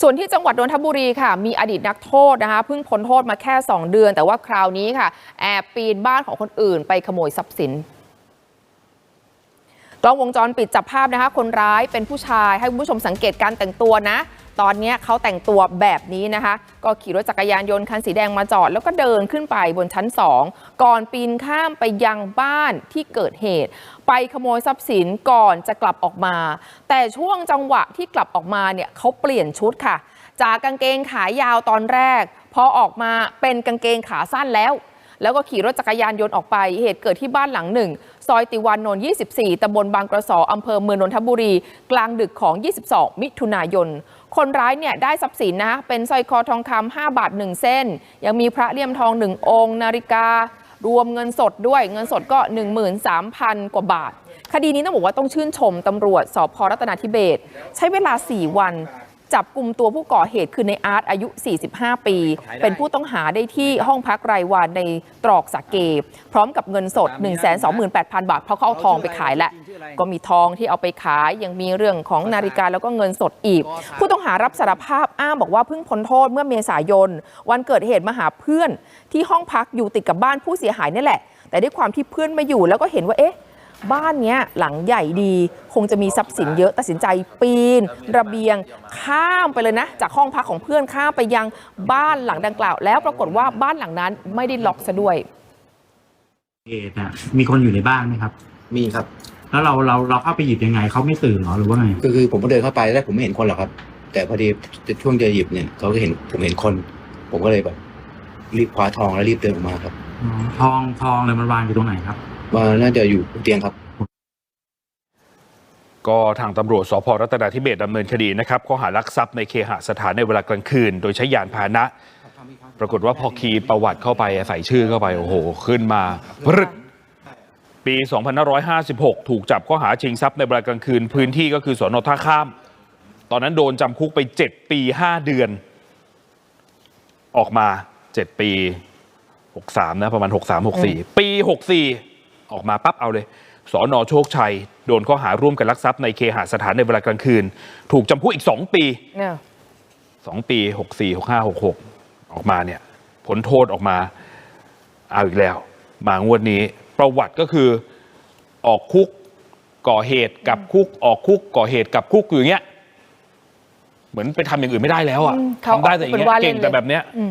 ส่วนที่จังหวัดนนทบุรีค่ะ มีอดีตนักโทษนะคะเพิ่งพ้นโทษมาแค่ 2 เดือน แต่ว่าคราวนี้ค่ะ แอบปีนบ้านของคนอื่น ไปขโมยทรัพย์สิน กล้องวงจรปิดจับภาพนะคะ คนร้ายเป็นผู้ชายให้คุณผู้ชมสังเกตการแต่งตัวนะ ตอนนี้เขาแต่งตัวแบบนี้นะคะ ก็ขี่รถจักรยานยนต์คันสีแดงมาจอด แล้วก็เดินขึ้นไปบนชั้น 2 ก่อนปีนข้ามไปยังบ้านที่เกิดเหตุ ไปขโมยทรัพย์สินก่อนจะกลับออกมา แต่ช่วงจังหวะที่กลับออกมาเนี่ยเขาเปลี่ยนชุดค่ะ จากกางเกงขายาวตอนแรก พอออกมาเป็นกางเกงขาสั้นแล้ว แล้วก็ขี่รถจักรยานยนต์ออกไป เหตุเกิดที่บ้านหลังหนึ่ง ซอยติวานนท์ 24 ตำบลบางกระสออำเภอเมืองนนทบุรี กลางดึกของ 22 มิถุนายน คนร้ายเนี่ยได้ทรัพย์สินนะ เป็นสร้อยคอทองคำ5บาท 1 เส้น ยังมีพระเลี่ยมทอง 1 องค์ นาฬิการวมเงินสดด้วยเงินสดก็ 13,000 กว่าบาท คดีนี้ต้องบอกว่าต้องชื่นชมตำรวจสพรัตนาธิเบศใช้เวลา 4 วัน จับกลุ่มตัวผู้ก่อเหตุคือในอาร์ตอายุ 45 ปี เป็นผู้ต้องหาได้ที่ห้องพักรายวันในตรอกสะเกบพร้อมกับเงินสด 128,000 บาท เพราะเขาเอาทองไปขายแล้ว ก็มีทองที่เอาไปขายยังมีเรื่องของนาฬิกาแล้วก็เงินสดอีก ผู้ต้องหารับสารภาพอ้างบอกว่าเพิ่งพ้นโทษเมื่อเมษายน วันเกิดเหตุมาหาเพื่อนที่ห้องพักอยู่ติดกับบ้านผู้เสียหายนี่แหละ แต่ด้วยความที่เพื่อนไม่อยู่แล้วก็เห็นว่าเอ๊ะ บ้านเนี้ยหลังใหญ่ดีคงจะมีทรัพย์สินเยอะตัดสินใจปีน ระเบียงข้ามไปเลยนะ จากห้องพักของเพื่อนข้ามไปยังบ้านหลังดังกล่าว แล้วปรากฏว่าบ้านหลังนั้นไม่ได้ล็อกซะด้วยเหตุน่ะมีคนอยู่ในบ้านไหมครับ มีครับ แล้วเราเราเราเข้าไปหยิบยังไงเขาไม่ตื่นเหรอหรือว่าไงก็คือผมก็เดินเข้าไปแล้วผมไม่เห็นคนหรอกครับ แต่พอดีช่วงจะหยิบเนี่ยเขาก็เห็นผมเห็นคน ผมก็เลยแบบรีบคว้าทองแล้วรีบเดินออกมาครับอ๋อทองทองเลยมันวางอยู่ตรงไหนครับ ว่าน่าจะอยู่บนเตียงครับ ก็ทางตำรวจสพรัตนาธิเบศดำเนินคดีนะครับข้อหารักทรัพย์ในเคหสถานในเวลากลางคืน โดยใช้ยานพาหนะ ปรากฏว่าพอคีย์ประวัติเข้าไปใส่ชื่อเข้าไป โอ้โห ขึ้นมาพรึดปี 2556 ถูกจับข้อหาชิงทรัพย์ในเวลากลางคืน พื้นที่ก็คือสอนอท่าข้าม ตอนนั้นโดนจำคุกไป 7 ปี 5 เดือน ออกมา 7 ปี 63 นะ ประมาณ 63 64 ปี 64 ออกมาปั๊บเอาเลยสอนอโชคชัย โดนข้อหาร่วมกันลักทรัพย์ในเคหสถานในเวลากลางคืน ถูกจำคุกอีก 2 ปีเนี่ย2ปี64 65 66ออกมาเนี่ยผลโทษออกมาเอาอีกแล้ว มางวดนี้ประวัติก็คือออกคุกก่อเหตุกลับคุกออกคุกก่อเหตุกลับคุกอยู่อย่างเงี้ย เหมือนไปทำอย่างอื่นไม่ได้แล้วอะอืมเขาทำได้แต่อย่างเงี้เป็นยว่าเล่เก่นงเลย แต่แบบเนี้ย อืม